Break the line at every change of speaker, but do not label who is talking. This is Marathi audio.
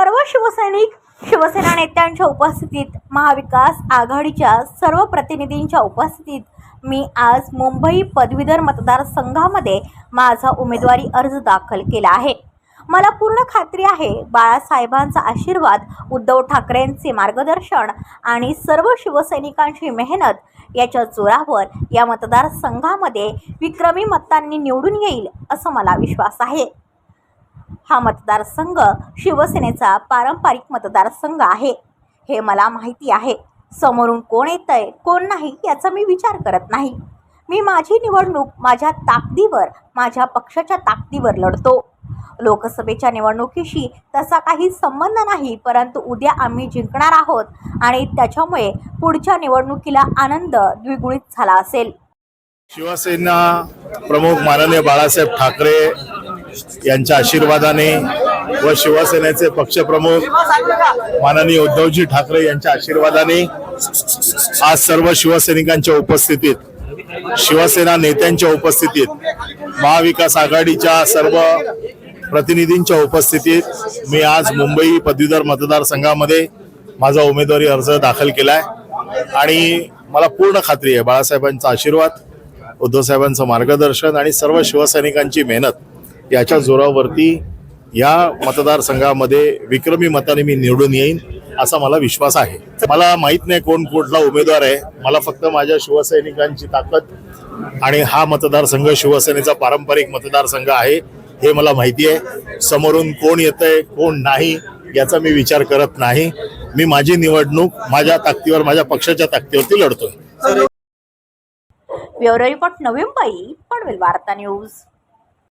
सर्व शिवसैनिक शिवसेना नेत्यांच्या उपस्थितीत महाविकास आघाडीच्या सर्व प्रतिनिधींच्या उपस्थितीत मी आज मुंबई पदवीधर मतदारसंघामध्ये माझा उमेदवारी अर्ज दाखल केला आहे. मला पूर्ण खात्री आहे बाळासाहेबांचा आशीर्वाद उद्धव ठाकरेंचे मार्गदर्शन आणि सर्व शिवसैनिकांची मेहनत याच्या जोरावर या मतदारसंघामध्ये विक्रमी मतांनी निवडून येईल असं मला विश्वास आहे. हा मतदारसंघ शिवसेनेचा पारंपरिक मतदारसंघ आहे. हे मला माहिती आहे. समोरून कोण येत आहे कोण नाही याचा मी विचार करत नाही. मी माझी निवडणूक माझ्या ताकदीवर माझ्या पक्षाच्या ताकदीवर लढतो. लोकसभेच्या निवडणुकीशी तसा काही संबंध नाही परंतु उद्या आम्ही जिंकणार आहोत आणि त्याच्यामुळे पुढच्या निवडणुकीला आनंद द्विगुणित झाला असेल.
शिवसेना प्रमुख माननीय बाळासाहेब ठाकरे यांच्या आशीर्वादाने व शिवसेनेचे पक्षप्रमुख माननीय उद्धवजी ठाकरे यांच्या आशीर्वादाने आज सर्व शिवसैनिकांच्या उपस्थितीत शिवसेना नेत्यांच्या उपस्थितीत महाविकास आघाडीच्या सर्व प्रतिनिधींच्या उपस्थितीत मी आज मुंबई पदवीधर मतदारसंघामध्ये माझा उमेदवारी अर्ज दाखल केलाय. आणि मला पूर्ण खात्री आहे बाळासाहेबांचा आशीर्वाद उद्धवसाहेबांचं मार्गदर्शन आणि सर्व शिवसैनिकांची मेहनत याच्या जोरावरती या मतदारसंघामध्ये विक्रमी मताने मी निवडून येईन असा मला विश्वास आहे. मला माहीत नाही कोण कुठला उमेदवार आहे. मला फक्त माझ्या शिवसैनिकांची ताकद आणि हा मतदारसंघ शिवसेनेचा पारंपरिक मतदारसंघ आहे हे मला माहिती आहे. समोरून कोण येतंय कोण नाही याचा मी विचार करत नाही. मी माझी निवडणूक माझ्या ताकदीवर माझ्या पक्षाच्या ताकदीवरती लढतोय.
ब्युरो रिपोर्ट नवी मुंबई पनवेल वार्ता न्यूज.